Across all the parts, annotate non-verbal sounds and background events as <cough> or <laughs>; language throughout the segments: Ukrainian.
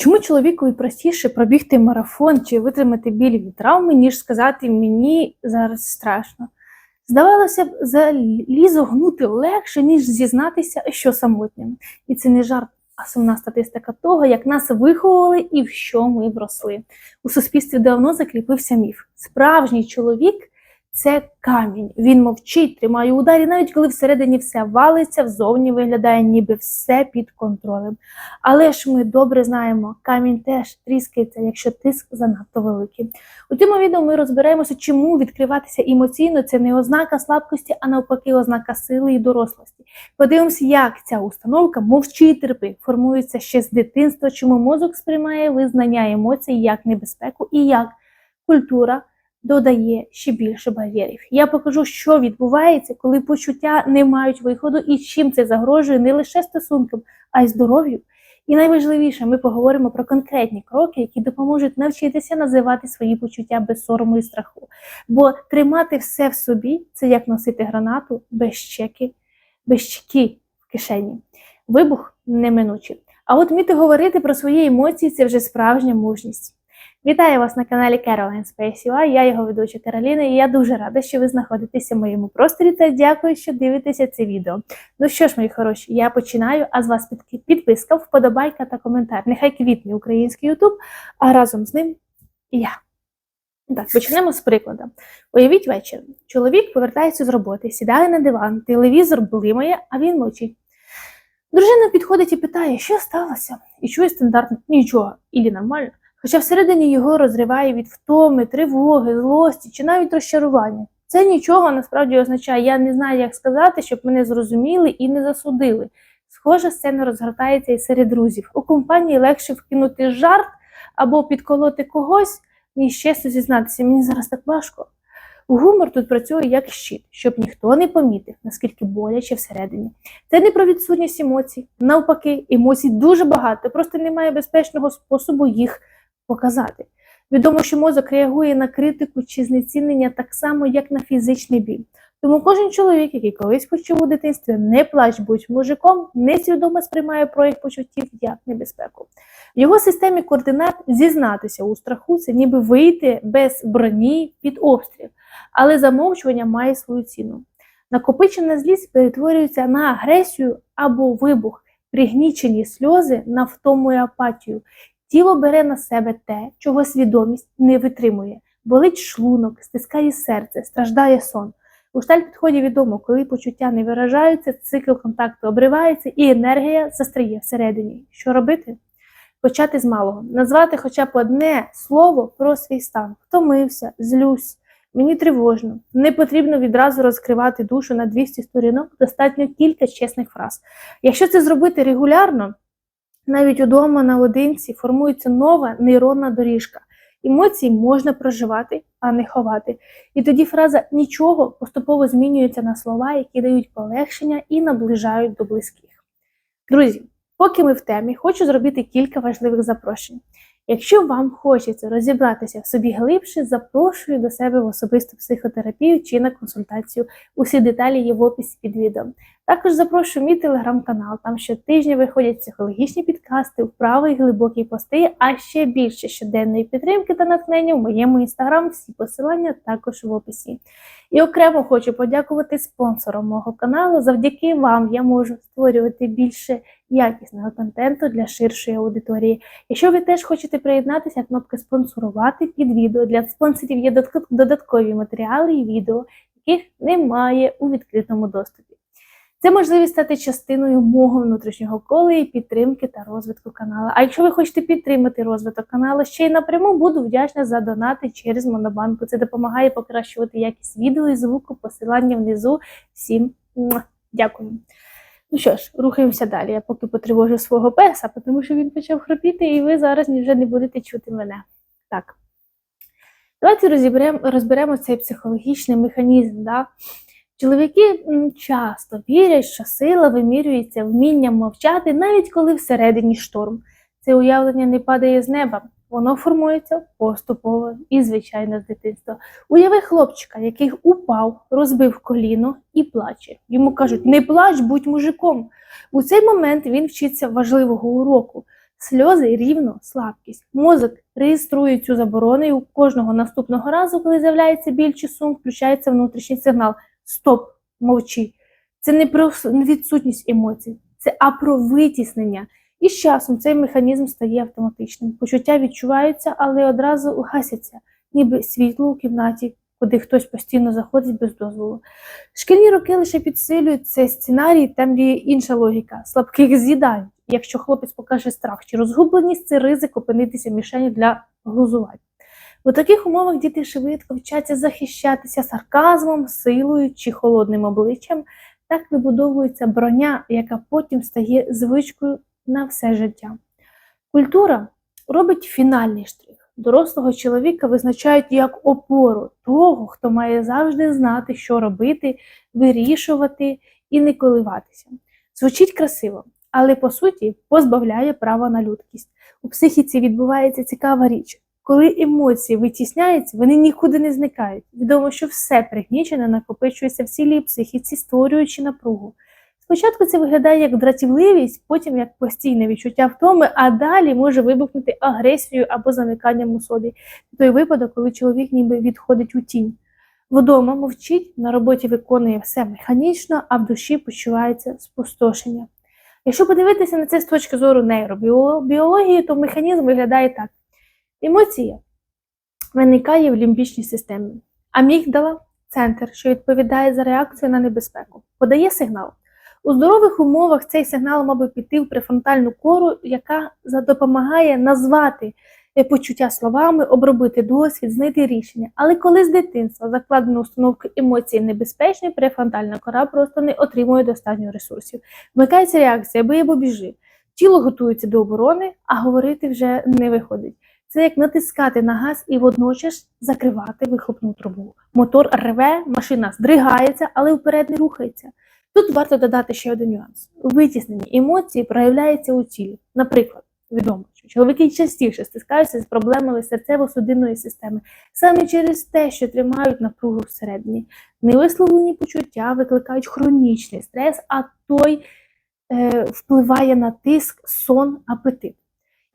Чому чоловікові простіше пробігти марафон чи витримати біль від травми, ніж сказати мені зараз страшно? Здавалося б, залізо гнути легше, ніж зізнатися, що самотнім. І це не жарт, а сумна статистика того, як нас виховували і в що ми вросли. У суспільстві давно закріпився міф. Справжній чоловік це камінь. Він мовчить, тримає ударі, навіть коли всередині все валиться, взовні виглядає, ніби все під контролем. Але ж ми добре знаємо, камінь теж тріскається, якщо тиск занадто великий. У цьому відео ми розберемося, чому відкриватися емоційно це не ознака слабкості, а навпаки, ознака сили і дорослості. Подивимося, як ця установка мовчи і терпи, формується ще з дитинства, чому мозок сприймає визнання емоцій як небезпеку і як культура додає ще більше бар'єрів. Я покажу, що відбувається, коли почуття не мають виходу і чим це загрожує не лише стосункам, а й здоров'ю. І найважливіше, ми поговоримо про конкретні кроки, які допоможуть навчитися називати свої почуття без сорому і страху. Бо тримати все в собі це як носити гранату без чеки, без чеки в кишені. Вибух неминучий. А от вміти говорити про свої емоції це вже справжня мужність. Вітаю вас на каналі Caroline Space UI, Я його ведуча Кароліна, і я дуже рада, що ви знаходитеся в моєму просторі та дякую, що дивитеся це відео. Ну що ж, мої хороші, я починаю, а з вас підписка, вподобайка та коментар. Нехай квітне український YouTube, а разом з ним я. Так, почнемо з прикладу. Уявіть вечір. Чоловік повертається з роботи, сідає на диван, телевізор блимає, а він мовчить. Дружина підходить і питає, що сталося? І чує стандартно нічого, ілі нормально. Хоча всередині його розриває від втоми, тривоги, злості чи навіть розчарування. Це нічого насправді означає, я не знаю, як сказати, щоб мене зрозуміли і не засудили. Схожа сцена розгортається і серед друзів. У компанії легше вкинути жарт або підколоти когось, ніж чесно зізнатися. Мені зараз так важко. Гумор тут працює як щит, щоб ніхто не помітив, наскільки боляче всередині. Це не про відсутність емоцій. Навпаки, емоцій дуже багато, просто немає безпечного способу їх показати. Відомо, що мозок реагує на критику чи знецінення так само, як на фізичний біль. Тому кожен чоловік, який колись почув у дитинстві, не плач, будь мужиком, несвідомо сприймає прояв почуттів як небезпеку. В його системі координат зізнатися у страху це ніби вийти без броні під обстріл, але замовчування має свою ціну. Накопичена злість перетворюється на агресію або вибух, пригнічені сльози на втому і апатію, Тіло бере на себе те, чого свідомість не витримує, болить шлунок, стискає серце, страждає сон. У шталь підході відомо, коли почуття не виражаються, цикл контакту обривається і енергія застряє всередині. Що робити? Почати з малого, назвати хоча б одне слово про свій стан. Втомився, злюсь, мені тривожно. Не потрібно відразу розкривати душу на 200 сторінок, достатньо кілька чесних фраз. Якщо це зробити регулярно, навіть удома наодинці формується нова нейронна доріжка. Емоції можна проживати, а не ховати. І тоді фраза нічого поступово змінюється на слова, які дають полегшення і наближають до близьких. Друзі, поки ми в темі, хочу зробити кілька важливих запрошень. Якщо вам хочеться розібратися в собі глибше, запрошую до себе в особисту психотерапію чи на консультацію. Усі деталі є в описі під відео. Також запрошую мій телеграм-канал. Там щотижня виходять психологічні підкасти, вправи і глибокі пости, а ще більше щоденної підтримки та натхнення в моєму інстаграм. Всі посилання також в описі. І окремо хочу подякувати спонсорам мого каналу. Завдяки вам я можу створювати більше якісного контенту для ширшої аудиторії. Якщо ви теж хочете приєднатися, кнопка спонсорувати під відео. Для спонсорів є додаткові матеріали і відео, яких немає у відкритому доступі. Це можливість стати частиною мого внутрішнього кола і підтримки та розвитку каналу. А якщо ви хочете підтримати розвиток каналу, ще й напряму буду вдячна за донати через Монобанку. Це допомагає покращувати якість відео і звуку, посилання внизу. Всім дякую. Ну що ж, рухаємося далі. Я поки потривожу свого песа, тому що він почав хропіти, і ви зараз вже не будете чути мене. Так. Давайте розберемо розберемо цей психологічний механізм. Да? Чоловіки часто вірять, що сила вимірюється вмінням мовчати, навіть коли всередині шторм. Це уявлення не падає з неба, воно формується поступово і, звичайно, з дитинства. Уяви хлопчика, який упав, розбив коліно і плаче. Йому кажуть, не плач, будь мужиком. У цей момент він вчиться важливого уроку. Сльози рівно слабкість. Мозок реєструє цю заборону і у кожного наступного разу, коли з'являється біль чи сум, включається внутрішній сигнал. Стоп, мовчи. Це не про відсутність емоцій, це а про витіснення. І з часом цей механізм стає автоматичним. Почуття відчуваються, але одразу гасяться, ніби світло у кімнаті, куди хтось постійно заходить без дозволу. Шкільні роки лише підсилюють цей сценарій, там є інша логіка. Слабких з'їдають. Якщо хлопець покаже страх чи розгубленість, це ризик опинитися мішенью для глузувань. У таких умовах діти швидко вчаться захищатися сарказмом, силою чи холодним обличчям. Так вибудовується броня, яка потім стає звичкою на все життя. Культура робить фінальний штрих. Дорослого чоловіка визначають як опору того, хто має завжди знати, що робити, вирішувати і не коливатися. Звучить красиво, але по суті позбавляє права на людськість. У психіці відбувається цікава річ. Коли емоції витісняються, вони нікуди не зникають. Відомо, що все пригнічене накопичується в цілій психіці, створюючи напругу. Спочатку це виглядає як дратівливість, потім як постійне відчуття втоми, а далі може вибухнути агресією або замиканням у собі. Той випадок, коли чоловік ніби відходить у тінь. Вдома мовчить, на роботі виконує все механічно, а в душі почувається спустошення. Якщо подивитися на це з точки зору нейробіології, то механізм виглядає так: емоція виникає в лімбічній системі. Амігдала центр, що відповідає за реакцію на небезпеку, подає сигнал. У здорових умовах цей сигнал мав би піти в префронтальну кору, яка допомагає назвати е, почуття словами, обробити досвід, знайти рішення. Але коли з дитинства закладено установки емоцій небезпечні, префронтальна кора просто не отримує достатньо ресурсів. Вмикається реакція бий або біжи. Тіло готується до оборони, а говорити вже не виходить. Це як натискати на газ і водночас закривати вихлопну трубу. Мотор реве, машина здригається, але вперед не рухається. Тут варто додати ще один нюанс: витіснені емоції проявляються у тілі. Наприклад, відомо, що чоловіки частіше стискаються з проблемами серцево-судинної системи саме через те, що тримають напругу всередині. Невисловлені почуття викликають хронічний стрес, а той е, впливає на тиск, сон, апетит.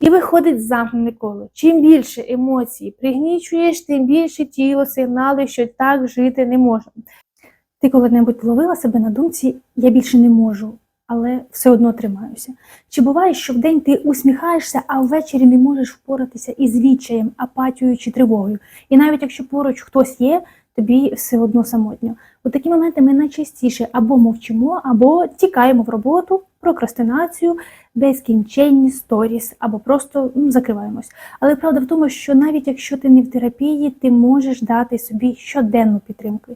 І виходить замкнене коло. Чим більше емоцій пригнічуєш, тим більше тіло сигнали, що так жити не можна. Ти коли-небудь ловила себе на думці, я більше не можу, але все одно тримаюся. Чи буває, що вдень ти усміхаєшся, а ввечері не можеш впоратися із відчаєм, апатією чи тривогою? І навіть якщо поруч хтось є, тобі все одно самотньо. У такі моменти ми найчастіше або мовчимо, або тікаємо в роботу, прокрастинацію, безкінченні сторіс, або просто ну, закриваємось. Але правда в тому, що навіть якщо ти не в терапії, ти можеш дати собі щоденну підтримку.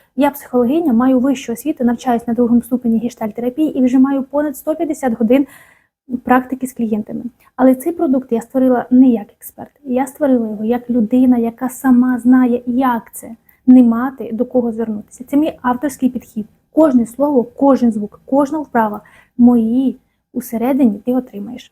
Я психологиня, маю вищу освіту, навчаюсь на другому ступені гештальтерапії і вже маю понад 150 годин практики з клієнтами. Але цей продукт я створила не як експерт. Я створила його як людина, яка сама знає, як це не мати до кого звернутися. Це мій авторський підхід. Кожне слово, кожен звук, кожна вправа мої усередині ти отримаєш.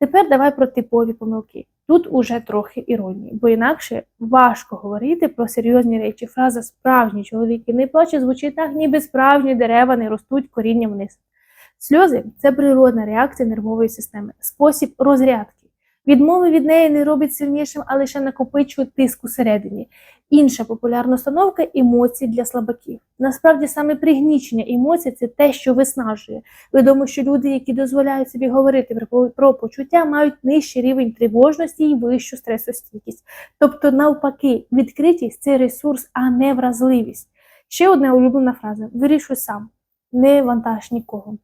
Тепер давай про типові помилки. Тут уже трохи іронії, бо інакше важко говорити про серйозні речі. Фраза справжні чоловіки не плаче звучить так, ніби справжні дерева не ростуть корінням вниз. Сльози це природна реакція нервової системи, спосіб розрядки. Відмови від неї не робить сильнішим, а лише накопичує тиск усередині. Інша популярна установка емоції для слабаків. Насправді саме пригнічення емоцій це те, що виснажує. Відомо, що люди, які дозволяють собі говорити про, почуття, мають нижчий рівень тривожності і вищу стресостійкість. Тобто, навпаки, відкритість це ресурс, а не вразливість. Ще одна улюблена фраза: вирішуй сам, не вантаж нікого.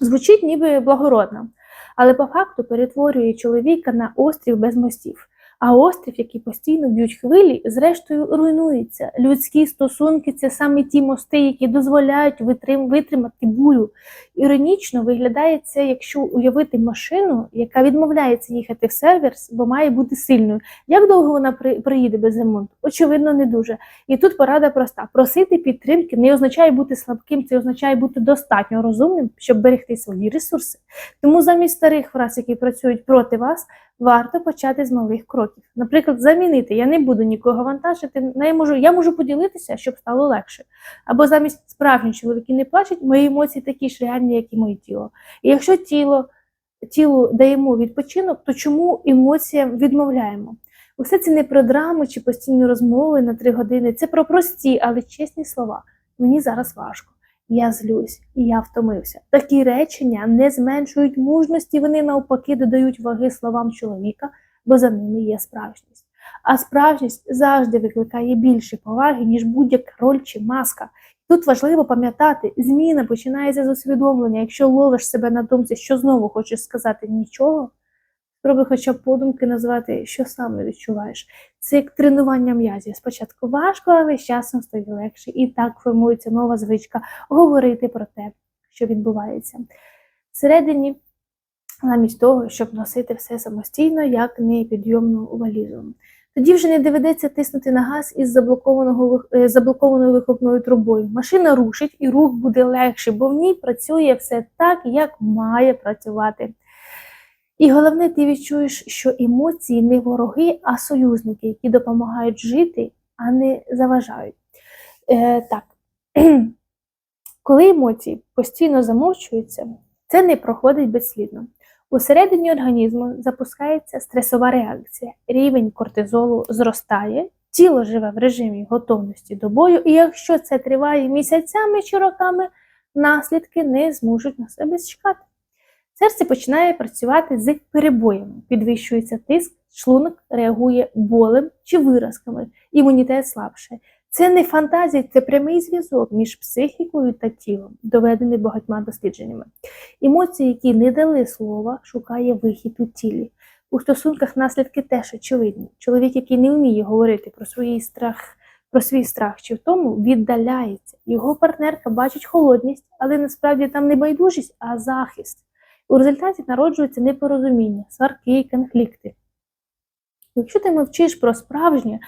Звучить ніби благородно, але по факту перетворює чоловіка на острів без мостів. А острів, який постійно б'ють хвилі, зрештою руйнується. Людські стосунки це саме ті мости, які дозволяють витрим, витримати бурю. Іронічно виглядає це, якщо уявити машину, яка відмовляється їхати в сервіс, бо має бути сильною. Як довго вона при, приїде без ремонту? Очевидно, не дуже. І тут порада проста: просити підтримки не означає бути слабким, це означає бути достатньо розумним, щоб берегти свої ресурси. Тому замість старих фраз, які працюють проти вас, варто почати з малих кроків. Наприклад, замінити я не буду нікого вантажити, не можу, я можу поділитися, щоб стало легше. Або замість справжні чоловіки не плачуть, мої емоції такі ж реальні, як і моє тіло. І якщо тіло, тілу даємо відпочинок, то чому емоціям відмовляємо? Усе це не про драму чи постійні розмови на три години, це про прості, але чесні слова. Мені зараз важко. Я злюсь і я втомився. Такі речення не зменшують мужності, вони навпаки додають ваги словам чоловіка, бо за ними є справжність. А справжність завжди викликає більше поваги, ніж будь-яка роль чи маска. Тут важливо пам'ятати, зміна починається з усвідомлення. Якщо ловиш себе на думці, що знову хочеш сказати нічого, спробуй хоча б подумки назвати, що саме відчуваєш. Це як тренування м'язів. Спочатку важко, але з часом стає легше. І так формується нова звичка говорити про те, що відбувається. Всередині, замість того, щоб носити все самостійно, як непідйомну валізу. Тоді вже не доведеться тиснути на газ із заблокованого е, заблокованою вихлопною трубою. Машина рушить і рух буде легше, бо в ній працює все так, як має працювати. І головне, ти відчуєш, що емоції не вороги, а союзники, які допомагають жити, а не заважають. Е, так. <clears throat> Коли емоції постійно замовчуються, це не проходить безслідно. Усередині організму запускається стресова реакція. Рівень кортизолу зростає, тіло живе в режимі готовності до бою, і якщо це триває місяцями чи роками, наслідки не зможуть на себе чекати. Серце починає працювати з перебоями, підвищується тиск, шлунок реагує болем чи виразками, імунітет слабше. Це не фантазія, це прямий зв'язок між психікою та тілом, доведений багатьма дослідженнями. Емоції, які не дали слова, шукає вихід у тілі. У стосунках наслідки теж очевидні. Чоловік, який не вміє говорити про свій страх, про свій страх чи втому, віддаляється. Його партнерка бачить холодність, але насправді там не байдужість, а захист. У результаті народжується непорозуміння, сварки і конфлікти. Якщо ти мовчиш про справжнє,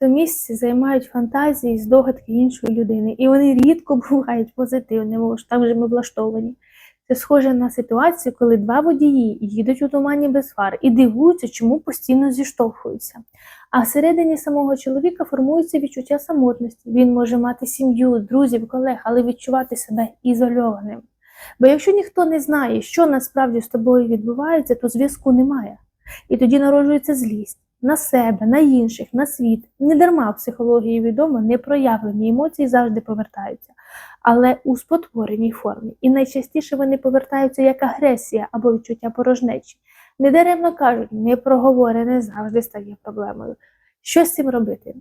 то місце займають фантазії, здогадки іншої людини, і вони рідко <laughs> бувають позитивними, ж так вже ми влаштовані. Це схоже на ситуацію, коли два водії їдуть у тумані без фар і дивуються, чому постійно зіштовхуються. А всередині самого чоловіка формується відчуття самотності. Він може мати сім'ю, друзів, колег, але відчувати себе ізольованим. Бо якщо ніхто не знає, що насправді з тобою відбувається, то зв'язку немає. І тоді народжується злість на себе, на інших, на світ. Не дарма в психології відомо, непроявлені емоції завжди повертаються, але у спотвореній формі. І найчастіше вони повертаються як агресія або відчуття порожнечі. Недаремно кажуть, непроговорене завжди стає проблемою. Що з цим робити?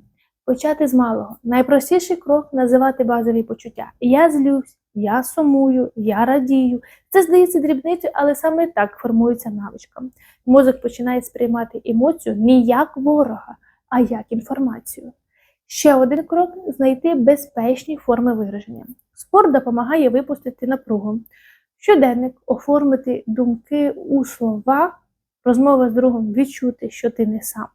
Почати з малого. Найпростіший крок називати базові почуття. Я злюсь, я сумую, я радію. Це здається дрібницею, але саме так формується навичка. Мозок починає сприймати емоцію не як ворога, а як інформацію. Ще один крок знайти безпечні форми вираження. Спорт допомагає випустити напругу. Щоденник оформити думки у слова, розмова з другом відчути, що ти не сам.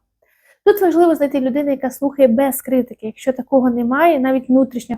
Тут важливо знайти людину, яка слухає без критики. Якщо такого немає, навіть внутрішня